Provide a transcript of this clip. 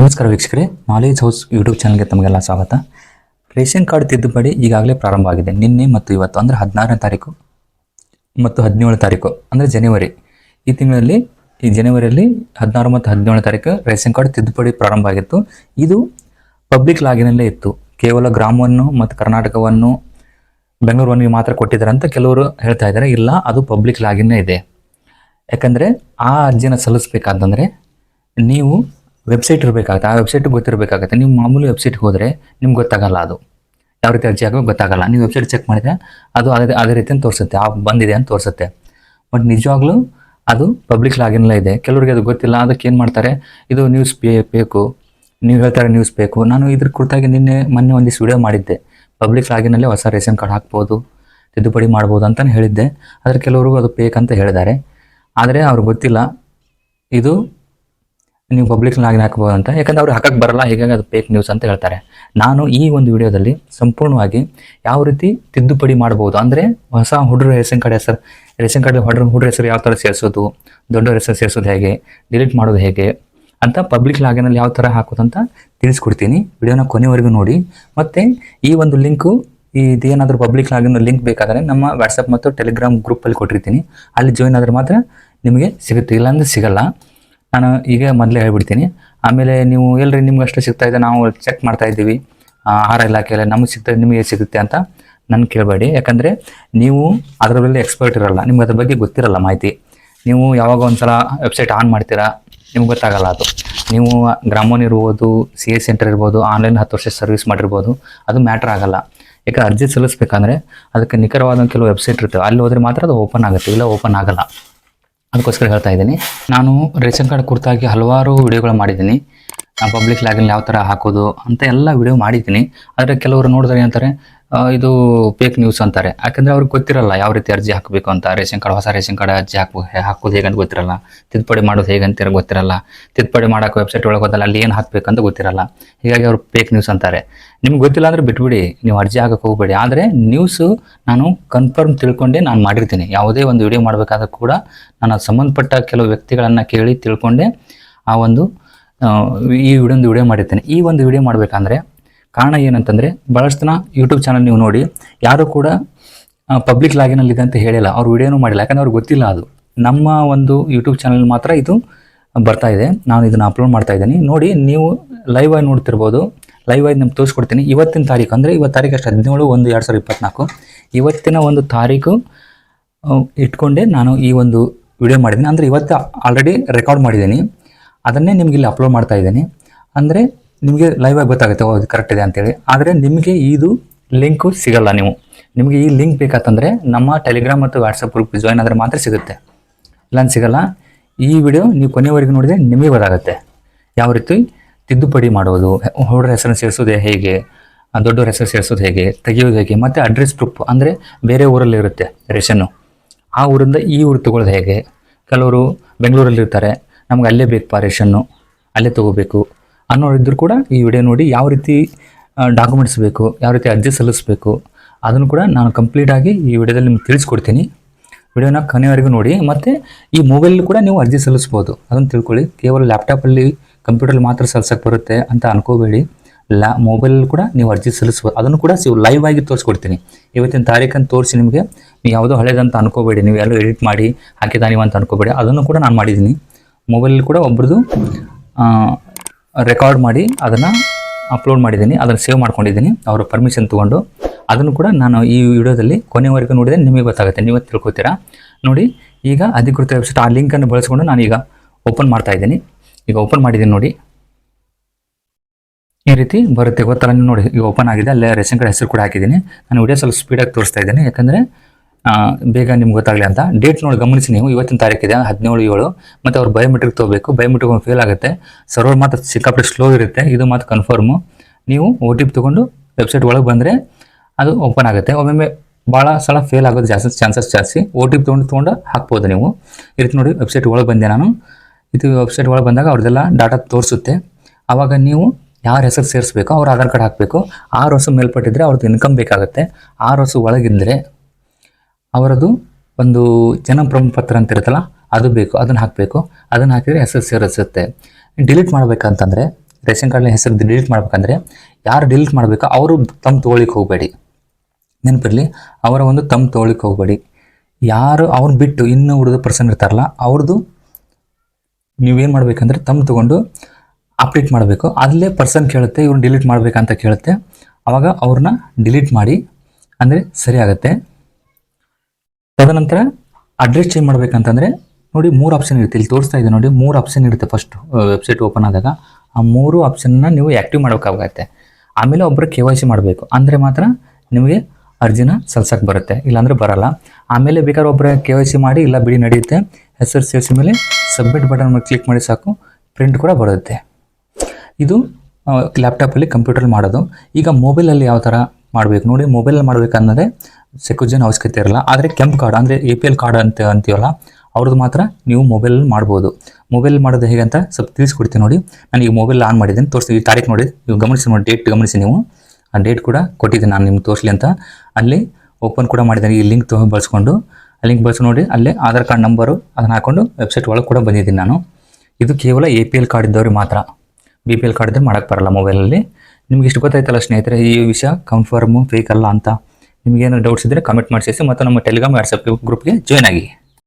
ನಮಸ್ಕಾರ ವೀಕ್ಷಕರೇ knowledge house YouTube ಚಾನಲ್ಗೆ ತಮಗೆಲ್ಲ ಸ್ವಾಗತ. ರೇಷನ್ ಕಾರ್ಡ್ ತಿದ್ದುಪಡಿ ಈಗಾಗಲೇ ಪ್ರಾರಂಭ ಆಗಿದೆ. ನಿನ್ನೆ ಮತ್ತು ಇವತ್ತು, ಅಂದರೆ ಹದಿನಾರನೇ ತಾರೀಕು ಮತ್ತು ಹದಿನೇಳು ತಾರೀಕು, ಅಂದರೆ ಜನವರಿ ಈ ತಿಂಗಳಲ್ಲಿ, ಈ ಜನವರಿಯಲ್ಲಿ ಹದಿನಾರು ಮತ್ತು ಹದಿನೇಳು ತಾರೀಕು ರೇಷನ್ ಕಾರ್ಡ್ ತಿದ್ದುಪಡಿ ಪ್ರಾರಂಭ ಆಗಿತ್ತು. ಇದು ಪಬ್ಲಿಕ್ ಲಾಗಿನಲ್ಲೇ ಇತ್ತು. ಕೇವಲ ಗ್ರಾಮವನ್ನು ಮತ್ತು ಕರ್ನಾಟಕವನ್ನು ಬೆಂಗಳೂರಿಗೆ ಮಾತ್ರ ಕೊಟ್ಟಿದ್ದಾರೆ ಅಂತ ಕೆಲವರು ಹೇಳ್ತಾ ಇದ್ದಾರೆ. ಇಲ್ಲ, ಅದು ಪಬ್ಲಿಕ್ ಲಾಗಿನೇ ಇದೆ. ಯಾಕಂದರೆ, ಆ ಅರ್ಜಿನ ಸಲ್ಲಿಸಬೇಕಾದಂದರೆ ನೀವು ವೆಬ್ಸೈಟ್ ಇರಬೇಕಾಗುತ್ತೆ. ಆ ವೆಬ್ಸೈಟ್ ಗೊತ್ತಿರಬೇಕಾಗುತ್ತೆ. ನೀವು ಮಾಮೂಲಿ ವೆಬ್ಸೈಟ್ಗೆ ಹೋದರೆ ನಿಮ್ಗೆ ಗೊತ್ತಾಗಲ್ಲ ಅದು. ಯಾವ ರೀತಿ ಅರ್ಜಿ ಆಗಬೇಕು ಗೊತ್ತಾಗಲ್ಲ. ನೀವು ವೆಬ್ಸೈಟ್ ಚೆಕ್ ಮಾಡಿದ್ರೆ ಅದು ಅದೇ ಅದೇ ರೀತಿಯನ್ನು ತೋರಿಸುತ್ತೆ. ಆ ಬಂದಿದೆ ಅಂತ ತೋರಿಸುತ್ತೆ. ಬಟ್ ನಿಜವಾಗ್ಲೂ ಅದು ಪಬ್ಲಿಕ್ ಲಾಗಿನ್ಲೇ ಇದೆ. ಕೆಲವರಿಗೆ ಅದು ಗೊತ್ತಿಲ್ಲ. ಅದಕ್ಕೆ ಏನು ಮಾಡ್ತಾರೆ? ಇದು ನ್ಯೂಸ್ ಬೇಕು. ನೀವು ಹೇಳ್ತಾರೆ ನ್ಯೂಸ್ ಬೇಕು. ನಾನು ಇದ್ರ ಕುರಿತಾಗಿ ನಿನ್ನೆ, ಮೊನ್ನೆ ಒಂದಿಷ್ಟು ವಿಡಿಯೋ ಮಾಡಿದ್ದೆ. ಪಬ್ಲಿಕ್ ಲಾಗಿನಲ್ಲಿ ಹೊಸ ರೇಷನ್ ಕಾರ್ಡ್ ಹಾಕ್ಬೋದು, ತಿದ್ದುಪಡಿ ಮಾಡ್ಬೋದು ಅಂತಲೇ ಹೇಳಿದ್ದೆ. ಆದರೆ ಕೆಲವರಿಗೂ ಅದು ಬೇಕಂತ ಹೇಳಿದ್ದಾರೆ. ಆದರೆ ಅವ್ರಿಗೆ ಗೊತ್ತಿಲ್ಲ. ಇದು ನೀವು ಪಬ್ಲಿಕ್ ಲಾಗಿನ್ ಹಾಕ್ಬೋದು ಅಂತ. ಯಾಕಂದ್ರೆ ಅವ್ರು ಹಾಕಕ್ಕೆ ಬರಲ್ಲ, ಹೀಗಾಗಿ ಅದು ಫೇಕ್ ನ್ಯೂಸ್ ಅಂತ ಹೇಳ್ತಾರೆ. ನಾನು ಈ ಒಂದು ವಿಡಿಯೋದಲ್ಲಿ ಸಂಪೂರ್ಣವಾಗಿ ಯಾವ ರೀತಿ ತಿದ್ದುಪಡಿ ಮಾಡ್ಬೋದು ಅಂದರೆ ಹೊಸ ಹುಡುಗರ ರೇಷನ್ ಕಾರ್ಡ್ ಹೆಸರು, ರೇಷನ್ ಕಾರ್ಡ್ ಹುಡುಗರ ಹುಡುಗರ ಹೆಸರು ಯಾವ ಥರ ಸೇರಿಸೋದು ದೊಡ್ಡವ್ರ ಹೆಸರು ಸೇರಿಸೋದು ಹೇಗೆ ಡಿಲೀಟ್ ಮಾಡೋದು ಹೇಗೆ ಅಂತ ಪಬ್ಲಿಕ್ ಲಾಗಿನಲ್ಲಿ ಯಾವ ಥರ ಹಾಕೋದು ಅಂತ ತಿಳಿಸ್ಕೊಡ್ತೀನಿ. ವಿಡಿಯೋನ ಕೊನೆವರೆಗೂ ನೋಡಿ. ಮತ್ತು ಈ ಒಂದು ಲಿಂಕು ಇದೇನಾದರೂ ಪಬ್ಲಿಕ್ ಲಾಗಿನ ಲಿಂಕ್ ಬೇಕಾದರೆ ನಮ್ಮ ವಾಟ್ಸಪ್ ಮತ್ತು ಟೆಲಿಗ್ರಾಮ್ ಗ್ರೂಪಲ್ಲಿ ಕೊಟ್ಟಿರ್ತೀನಿ. ಅಲ್ಲಿ ಜಾಯ್ನ್ ಆದರೆ ಮಾತ್ರ ನಿಮಗೆ ಸಿಗುತ್ತೆ. ಇಲ್ಲಾಂದರೆ ಸಿಗಲ್ಲ. ನಾನು ಈಗ ಮೊದಲೇ ಹೇಳ್ಬಿಡ್ತೀನಿ. ಆಮೇಲೆ ನೀವು ಎಲ್ಲರಿ ನಿಮ್ಗೆ ಅಷ್ಟು ಸಿಗ್ತಾ ಇದೆ, ನಾವು ಚೆಕ್ ಮಾಡ್ತಾ ಇದ್ದೀವಿ. ಆಹಾರ ಇಲಾಖೆಯಲ್ಲಿ ನಮಗೆ ಸಿಗ್ತದೆ ನಿಮಗೆ ಸಿಗುತ್ತೆ ಅಂತ ನನ್ನ ಕೇಳಬೇಡಿ. ಯಾಕಂದರೆ ನೀವು ಅದರ ಎಕ್ಸ್ಪರ್ಟ್ ಇರಲ್ಲ, ನಿಮ್ಗೆ ಅದ್ರ ಬಗ್ಗೆ ಗೊತ್ತಿರಲ್ಲ ಮಾಹಿತಿ. ನೀವು ಯಾವಾಗ ಒಂದು ಸಲ ವೆಬ್ಸೈಟ್ ಆನ್ ಮಾಡ್ತೀರಾ, ನಿಮ್ಗೆ ಗೊತ್ತಾಗಲ್ಲ ಅದು. ನೀವು ಗ್ರಾಮೋನ್ ಇರ್ಬೋದು ಸಿ ಎ ಸೆಂಟರ್ ಇರ್ಬೋದು ಆನ್ಲೈನ್ ಹತ್ತು ವರ್ಷ ಸರ್ವಿಸ್ ಮಾಡಿರ್ಬೋದು, ಅದು ಮ್ಯಾಟ್ರ್ ಆಗಲ್ಲ. ಯಾಕೆ ಅರ್ಜಿ ಸಲ್ಲಿಸ್ಬೇಕಂದ್ರೆ ಅದಕ್ಕೆ ನಿಖರವಾದ ಕೆಲವು ವೆಬ್ಸೈಟ್ ಇರ್ತವೆ. ಅಲ್ಲಿ ಹೋದ್ರೆ ಮಾತ್ರ ಅದು ಓಪನ್ ಆಗುತ್ತೆ, ಇಲ್ಲ ಓಪನ್ ಆಗಲ್ಲ. ಅದಕ್ಕೋಸ್ಕರ ಹೇಳ್ತಾ ಇದ್ದೀನಿ. ನಾನು ರೇಷನ್ ಕಾರ್ಡ್ ಕುರಿತಾಗಿ ಹಲವಾರು ವಿಡಿಯೋಗಳು ಮಾಡಿದ್ದೀನಿ. ಪಬ್ಲಿಕ್ ಲ್ಯಾಗಲ್ಲಿ ಯಾವ ಥರ ಹಾಕೋದು ಅಂತ ಎಲ್ಲ ವಿಡಿಯೋ ಮಾಡಿದ್ದೀನಿ. ಆದರೆ ಕೆಲವರು ನೋಡಿದ್ರೆ ಏನಂತಾರೆ ಇದು ಫೇಕ್ ನ್ಯೂಸ್ ಅಂತಾರೆ. ಯಾಕಂದ್ರೆ ಅವ್ರಿಗೆ ಗೊತ್ತಿರಲ್ಲ ಯಾವ ರೀತಿ ಅರ್ಜಿ ಹಾಕಬೇಕು ಅಂತ. ರೇಷನ್ ಕಾರ್ಡ್, ಹೊಸ ರೇಷನ್ ಕಾರ್ಡ್ ಅರ್ಜಿ ಹಾಕ್ಬೇಕು ಹಾಕೋದು ಹೇಗಂತ ಗೊತ್ತಿರಲ್ಲ. ತಿದ್ದುಪಡಿ ಮಾಡೋದು ಹೇಗಂತ ಗೊತ್ತಿರಲ್ಲ. ತಿದ್ದುಪಡಿ ಮಾಡೋಕೆ ವೆಬ್ಸೈಟ್ ಒಳಗೆ ಹೋದಲ್ಲ ಅಲ್ಲಿ ಏನು ಹಾಕಬೇಕಂತ ಗೊತ್ತಿರಲ್ಲ. ಹೀಗಾಗಿ ಅವರು ಫೇಕ್ ನ್ಯೂಸ್ ಅಂತಾರೆ. ನಿಮ್ಗೆ ಗೊತ್ತಿಲ್ಲ ಅಂದರೆ ಬಿಟ್ಬಿಡಿ. ನೀವು ಅರ್ಜಿ ಹಾಕಕ್ಕೆ ಹೋಗಬೇಡಿ. ಆದರೆ ನ್ಯೂಸು ನಾನು ಕನ್ಫರ್ಮ್ ತಿಳ್ಕೊಂಡೆ ನಾನು ಮಾಡಿರ್ತೀನಿ. ಯಾವುದೇ ಒಂದು ವಿಡಿಯೋ ಮಾಡಬೇಕಾದ್ರೂ ಕೂಡ ನಾನು ಸಂಬಂಧಪಟ್ಟ ಕೆಲವು ವ್ಯಕ್ತಿಗಳನ್ನು ಕೇಳಿ ತಿಳ್ಕೊಂಡೆ ಆ ಒಂದು ಈ ವಿಡಿಯೊಂದು ವಿಡಿಯೋ ಮಾಡಿರ್ತೇನೆ. ಈ ಒಂದು ವಿಡಿಯೋ ಮಾಡಬೇಕಂದ್ರೆ ಕಾರಣ ಏನಂತಂದರೆ ಭಾಳಷ್ಟು ಜನ ಯೂಟ್ಯೂಬ್ ಚಾನಲ್ ನೀವು ನೋಡಿ, ಯಾರೂ ಕೂಡ ಪಬ್ಲಿಕ್ ಲಾಗಿನಲ್ಲಿ ಇದೆ ಅಂತ ಹೇಳಿಲ್ಲ. ಅವ್ರು ವಿಡಿಯೋನೂ ಮಾಡಿಲ್ಲ. ಯಾಕಂದರೆ ಅವ್ರಿಗೆ ಗೊತ್ತಿಲ್ಲ ಅದು. ನಮ್ಮ ಒಂದು ಯೂಟ್ಯೂಬ್ ಚಾನಲ್ ಮಾತ್ರ ಇದು ಬರ್ತಾ ಇದೆ. ನಾನು ಇದನ್ನು ಅಪ್ಲೋಡ್ ಮಾಡ್ತಾ ಇದ್ದೀನಿ. ನೋಡಿ, ನೀವು ಲೈವ್ ಆಗಿ ನೋಡ್ತಿರ್ಬೋದು. ಲೈವ್ ಆಗಿ ನಿಮ್ಗೆ ತೋರಿಸ್ಕೊಡ್ತೀನಿ. ಇವತ್ತಿನ ತಾರೀಕು, ಅಂದರೆ ಇವತ್ತು ತಾರೀಕು ಅಷ್ಟು, ಹದಿನೇಳು, ಒಂದು, ಎರಡು ಸಾವಿರದ ಇಪ್ಪತ್ನಾಲ್ಕು. ಇವತ್ತಿನ ಒಂದು ತಾರೀಕು ಇಟ್ಕೊಂಡೆ ನಾನು ಈ ಒಂದು ವಿಡಿಯೋ ಮಾಡಿದ್ದೀನಿ. ಅಂದರೆ ಇವತ್ತು ಆಲ್ರೆಡಿ ರೆಕಾರ್ಡ್ ಮಾಡಿದ್ದೀನಿ. ಅದನ್ನೇ ನಿಮಗೆ ಇಲ್ಲಿ ಅಪ್ಲೋಡ್ ಮಾಡ್ತಾ ಇದ್ದೀನಿ. ಅಂದರೆ ನಿಮಗೆ ಲೈವ್ ಆಗಿ ಗೊತ್ತಾಗುತ್ತೆ, ಓ ಕರೆಕ್ಟ್ ಇದೆ ಅಂತೇಳಿ. ಆದರೆ ನಿಮಗೆ ಇದು ಲಿಂಕು ಸಿಗಲ್ಲ ನೀವು. ನಿಮಗೆ ಈ ಲಿಂಕ್ ಬೇಕಂತಂದರೆ ನಮ್ಮ ಟೆಲಿಗ್ರಾಮ್ ಮತ್ತು ವಾಟ್ಸಪ್ ಗ್ರೂಪ್ ಜಾಯ್ನ್ ಆದರೆ ಮಾತ್ರ ಸಿಗುತ್ತೆ. ಇಲ್ಲ ಸಿಗಲ್ಲ. ಈ ವಿಡಿಯೋ ನೀವು ಕೊನೆವರೆಗೂ ನೋಡಿದರೆ ನಿಮಗೆ ಗೊತ್ತಾಗುತ್ತೆ. ಯಾವ ರೀತಿ ತಿದ್ದುಪಡಿ ಮಾಡೋದು ಹುಡುಗರ ಹೆಸರನ್ನು ಸೇರಿಸೋದು ಹೇಗೆ ದೊಡ್ಡವ್ರ ಹೆಸರು ಸೇರಿಸೋದು ಹೇಗೆ, ತೆಗೆಯೋದು ಹೇಗೆ, ಮತ್ತು ಅಡ್ರೆಸ್ ಪ್ರೂಫ್ ಅಂದರೆ ಬೇರೆ ಊರಲ್ಲಿ ಇರುತ್ತೆ ರೇಷನ್ನು ಆ ಊರಿಂದ ಈ ಊರು ತಗೊಳ್ಳೋದು ಹೇಗೆ? ಕೆಲವರು ಬೆಂಗಳೂರಲ್ಲಿ ಇರ್ತಾರೆ ನಮ್ಗೆ ಅಲ್ಲೇ ಬೇಕು ರೇಷನ್ನು. ಅಲ್ಲೇ ತೊಗೋಬೇಕು. ಅನ್ನೋರು ಇದ್ದರೂ ಕೂಡ ಈ ವಿಡಿಯೋ ನೋಡಿ ಯಾವ ರೀತಿ ಡಾಕ್ಯುಮೆಂಟ್ಸ್ ಬೇಕು, ಯಾವ ರೀತಿ ಅರ್ಜಿ ಸಲ್ಲಿಸಬೇಕು, ಅದನ್ನು ಕೂಡ ನಾನು ಕಂಪ್ಲೀಟಾಗಿ ಈ ವಿಡಿಯೋದಲ್ಲಿ ನಿಮ್ಗೆ ತಿಳಿಸ್ಕೊಡ್ತೀನಿ. ವಿಡಿಯೋನ ಕೊನೆವರೆಗೂ ನೋಡಿ. ಮತ್ತು ಈ ಮೊಬೈಲ್ ಕೂಡ ನೀವು ಅರ್ಜಿ ಸಲ್ಲಿಸ್ಬೋದು. ಅದನ್ನು ತಿಳ್ಕೊಳ್ಳಿ. ಕೇವಲ ಲ್ಯಾಪ್ಟಾಪಲ್ಲಿ ಕಂಪ್ಯೂಟರ್ಲಿ ಮಾತ್ರ ಸಲ್ಸಕ್ಕೆ ಬರುತ್ತೆ ಅಂತ ಅನ್ಕೋಬೇಡಿ. ಲ್ಯಾ ಮೊಬೈಲ್ ಕೂಡ ನೀವು ಅರ್ಜಿ ಸಲ್ಲಿಸ್ಬೋದು. ಅದನ್ನು ಕೂಡ ನೀವು ಲೈವ್ ಆಗಿ ತೋರಿಸ್ಕೊಡ್ತೀನಿ. ಇವತ್ತಿನ ತಾರೀಕನ್ನು ತೋರಿಸಿ ನಿಮಗೆ. ನೀವು ಯಾವುದೋ ಹಳೇದಂತ ಅನ್ಕೋಬೇಡಿ. ನೀವು ಎಲ್ಲೋ ಎಡಿಟ್ ಮಾಡಿ ಹಾಕಿದ ನೀವು ಅಂತ ಅನ್ಕೋಬೇಡಿ. ಅದನ್ನು ಕೂಡ ನಾನು ಮಾಡಿದ್ದೀನಿ. ಮೊಬೈಲಲ್ಲಿ ಕೂಡ ಒಬ್ರದ್ದು ರೆಕಾರ್ಡ್ ಮಾಡಿ ಅದನ್ನು ಅಪ್ಲೋಡ್ ಮಾಡಿದ್ದೀನಿ. ಅದನ್ನು ಸೇವ್ ಮಾಡ್ಕೊಂಡಿದ್ದೀನಿ. ಅವರ ಪರ್ಮಿಷನ್ ತೊಗೊಂಡು. ಅದನ್ನು ಕೂಡ ನಾನು ಈ ವಿಡಿಯೋದಲ್ಲಿ ಕೊನೆವರೆಗೂ ನೋಡಿದರೆ ನಿಮಗೆ ಗೊತ್ತಾಗುತ್ತೆ. ನೀವೇ ತಿಳ್ಕೊತೀರಾ? ನೋಡಿ, ಈಗ ಅಧಿಕೃತ ವೆಬ್ಸೈಟ್ ಆ ಲಿಂಕನ್ನು ಬಳಸಿಕೊಂಡು ನಾನು ಈಗ ಓಪನ್ ಮಾಡ್ತಾ ಇದ್ದೀನಿ. ಈಗ ಓಪನ್ ಮಾಡಿದ್ದೀನಿ ನೋಡಿ. ಈ ರೀತಿ ಬರುತ್ತೆ. ಗೊತ್ತಲ್ಲ, ನೋಡಿ, ಈಗ ಓಪನ್ ಆಗಿದೆ. ಅಲ್ಲೇ ರೇಷನ್ ಕಾರ್ಡ್ ಹೆಸರು ಕೂಡ ಹಾಕಿದ್ದೀನಿ. ನಾನು ವಿಡಿಯೋ ಸ್ವಲ್ಪ ಸ್ಪೀಡಾಗಿ ತೋರಿಸ್ತಾ ಇದ್ದೀನಿ. ಯಾಕಂದರೆ ಬೇಗ ನಿಮ್ಗೆ ಗೊತ್ತಾಗಲಿ ಅಂತ. ಡೇಟ್ ನೋಡಿ ಗಮನಿಸಿ ನೀವು. ಇವತ್ತಿನ ತಾರೀಕಿದೆ, ಹದಿನೇಳು, ಏಳು. ಮತ್ತು ಅವ್ರು ಬಯೋಮೆಟ್ರಿಕ್ ತೊಗೋಬೇಕು. ಬಯೋಮೆಟ್ರಿಕ್ ಒಂದು ಫೇಲ್ ಆಗುತ್ತೆ. ಸರ್ವರ್ ಮಾತ್ರ ಸಿಕ್ಕಾಪಟ್ಟೆ ಸ್ಲೋ ಇರುತ್ತೆ. ಇದು ಮಾತ್ರ ಕನ್ಫರ್ಮು ನೀವು ಒ ಟಿ ಪಿ ತೊಗೊಂಡು ವೆಬ್ಸೈಟ್ ಒಳಗೆ ಬಂದರೆ ಅದು ಓಪನ್ ಆಗುತ್ತೆ. ಒಮ್ಮೊಮ್ಮೆ ಭಾಳ ಸಲ ಫೇಲ್ ಆಗೋದು ಜಾಸ್ತಿ ಚಾನ್ಸಸ್ ಜಾಸ್ತಿ. ಓ ಟಿ ಪಿ ತೊಗೊಂಡು ತೊಗೊಂಡು ಹಾಕ್ಬೋದು ನೀವು. ಈ ನೋಡಿ ವೆಬ್ಸೈಟ್ ಒಳಗೆ ಬಂದೆ ನಾನು. ಇದು ವೆಬ್ಸೈಟ್ ಒಳಗೆ ಬಂದಾಗ ಅವ್ರದ್ದೆಲ್ಲ ಡಾಟಾ ತೋರಿಸುತ್ತೆ. ಆವಾಗ ನೀವು ಯಾರ ಹೆಸರು ಸೇರಿಸ್ಬೇಕು, ಅವ್ರ ಆಧಾರ್ ಕಾರ್ಡ್ ಹಾಕಬೇಕು. ಆರು ವರ್ಷ ಮೇಲ್ಪಟ್ಟಿದ್ರೆ ಅವ್ರದ್ದು ಇನ್ಕಮ್ ಬೇಕಾಗುತ್ತೆ. ಆರು ವರ್ಷ ಒಳಗಿದ್ದರೆ ಅವರದು ಒಂದು ಜನ ಪ್ರಮಾಣ ಪತ್ರ ಅಂತ ಇರುತ್ತಲ್ಲ, ಅದು ಬೇಕು, ಅದನ್ನು ಹಾಕಬೇಕು. ಅದನ್ನು ಹಾಕಿದರೆ ಹೆಸರು ಸೇರಿಸುತ್ತೆ. ಡಿಲೀಟ್ ಮಾಡಬೇಕಂತಂದರೆ, ರೇಷನ್ ಕಾರ್ಡ್ನ ಹೆಸರು ಡಿಲೀಟ್ ಮಾಡಬೇಕಂದ್ರೆ, ಯಾರು ಡಿಲೀಟ್ ಮಾಡಬೇಕು ಅವರು ತಮ್ಮ ತೊಗೊಳಿಕ್ಕೆ ಹೋಗಬೇಡಿ. ನೆನಪಿರಲಿ, ಅವರ ಒಂದು ತಮ್ಮ ತೊಗೊಳಿಕ್ಕೆ ಹೋಗಬೇಡಿ. ಯಾರು ಅವ್ರನ್ನ ಬಿಟ್ಟು ಇನ್ನೂ ಉಳಿದ ಪರ್ಸನ್ ಇರ್ತಾರಲ್ಲ ಅವ್ರದ್ದು ನೀವೇನು ಮಾಡಬೇಕಂದ್ರೆ ತಮ್ಮ ತಗೊಂಡು ಅಪ್ಡೇಟ್ ಮಾಡಬೇಕು. ಅಲ್ಲೇ ಪರ್ಸನ್ ಕೇಳುತ್ತೆ ಇವ್ರನ್ನ ಡಿಲೀಟ್ ಮಾಡಬೇಕಂತ ಕೇಳುತ್ತೆ. ಆವಾಗ ಅವ್ರನ್ನ ಡಿಲೀಟ್ ಮಾಡಿ, ಅಂದರೆ ಸರಿ ಆಗುತ್ತೆ. ತದನಂತರ ಅಡ್ರೆಸ್ ಚೇಂಜ್ ಮಾಡ್ಬೇಕಂತಂದ್ರೆ ನೋಡಿ ಮೂರು ಆಪ್ಷನ್ ಇರುತ್ತೆ. ಇಲ್ಲಿ ತೋರಿಸ್ತಾ ಇದೆ ನೋಡಿ, ಮೂರು ಆಪ್ಷನ್ ಇರುತ್ತೆ ಫಸ್ಟ್ ವೆಬ್ಸೈಟ್ ಓಪನ್ ಆದಾಗ. ಆ ಮೂರು ಆಪ್ಷನ್ನ ನೀವು ಆ್ಯಕ್ಟಿವ್ ಮಾಡಬೇಕಾಗುತ್ತೆ ಆಮೇಲೆ ಒಬ್ಬರು ಕೆ ವೈ ಸಿ ಮಾಡಬೇಕು. ಅಂದರೆ ಮಾತ್ರ ನಿಮಗೆ ಅರ್ಜಿನ ಸಲ್ಸಕ್ಕೆ ಬರುತ್ತೆ. ಇಲ್ಲಾಂದರೆ ಬರಲ್ಲ. ಆಮೇಲೆ ಬೇಕಾದ್ರೆ ಒಬ್ಬರ ಕೆ ವೈ ಸಿ ಮಾಡಿ, ಇಲ್ಲ ಬಿಡಿ ನಡೆಯುತ್ತೆ. ಹೆಸರು ಸೇರಿಸಿ ಮೇಲೆ ಸಬ್ಮಿಟ್ ಬಟನ್ ಮೇಲೆ ಕ್ಲಿಕ್ ಮಾಡಿ ಸಾಕು. ಪ್ರಿಂಟ್ ಕೂಡ ಬರುತ್ತೆ. ಇದು ಲ್ಯಾಪ್ಟಾಪಲ್ಲಿ ಕಂಪ್ಯೂಟರ್ ಮಾಡೋದು. ಈಗ ಮೊಬೈಲಲ್ಲಿ ಯಾವ ಥರ ಮಾಡಬೇಕು? ನೋಡಿ ಮೊಬೈಲಲ್ಲಿ ಮಾಡಬೇಕನ್ನೋದೇ ಸೆಕ್ಯೂಜನ್ ಅವಶ್ಯಕತೆ ಇರಲ್ಲ. ಆದರೆ ಕೆಂಪು ಕಾರ್ಡ್ ಅಂದರೆ ಎ ಪಿ ಎಲ್ ಕಾರ್ಡ್ ಅಂತ ಅಂತೀವಲ್ಲ, ಅವ್ರದ್ದು ಮಾತ್ರ ನೀವು ಮೊಬೈಲ್ ಮಾಡ್ಬೋದು. ಮೊಬೈಲ್ ಮಾಡೋದು ಹೇಗೆ ಅಂತ ಸ್ವಲ್ಪ ತಿಳಿಸ್ಕೊಡ್ತೀನಿ ನೋಡಿ. ನಾನು ಈಗ ಮೊಬೈಲ್ ಆನ್ ಮಾಡಿದ್ದೀನಿ. ತೋರಿಸ್ತೀನಿ. ಈ ತಾರೀಕು ನೋಡಿ. ನೀವು ಗಮನಿಸಿ ನೋಡಿ. ಡೇಟ್ ಗಮನಿಸಿ ನೀವು. ಆ ಡೇಟ್ ಕೂಡ ಕೊಟ್ಟಿದ್ದೀನಿ ನಾನು ನಿಮ್ಗೆ ತೋರಿಸಲಿ ಅಂತ. ಅಲ್ಲಿ ಓಪನ್ ಕೂಡ ಮಾಡಿದ್ದೀನಿ. ಈ ಲಿಂಕ್ ತೊಗೊಂಡು ಬಳಸ್ಕೊಂಡು. ಆ ಲಿಂಕ್ ಬಳಸಿ ನೋಡಿ. ಅಲ್ಲೇ ಆಧಾರ್ ಕಾರ್ಡ್ ನಂಬರು ಅದನ್ನು ಹಾಕೊಂಡು ವೆಬ್ಸೈಟ್ ಒಳಗೆ ಕೂಡ ಬಂದಿದ್ದೀನಿ ನಾನು. ಇದು ಕೇವಲ ಎ ಪಿ ಎಲ್ ಕಾರ್ಡ್ ಇದ್ದವ್ರಿಗೆ ಮಾತ್ರ. ಬಿ ಪಿ ಎಲ್ ಕಾರ್ಡ್ ಇದ್ದರೆ ಮಾಡೋಕ್ಕೆ ಬರಲ್ಲ ಮೊಬೈಲಲ್ಲಿ ನಿಮ್ಗೆ ಇಷ್ಟು ಗೊತ್ತಾಯ್ತಲ್ಲ ಸ್ನೇಹಿತರೆ, ಈ ವಿಷಯ ಕನ್ಫರ್ಮು ಫೇಕ್ ಅಲ್ಲ ಅಂತ. ನಿಮ್ಗೆ ಏನಾದ್ರು ಡೌಟ್ಸ್ ಇದ್ದರೆ ಕಮೆಂಟ್ ಮಾಡಿಸಿ ಮತ್ತು ನಮ್ಮ ಟೆಲಿಗ್ರಾಮ್ ವಾಟ್ಸಪ್ ಗ್ರೂಪ್ಗೆ ಜಾಯ್ನ್ ಆಗಿ.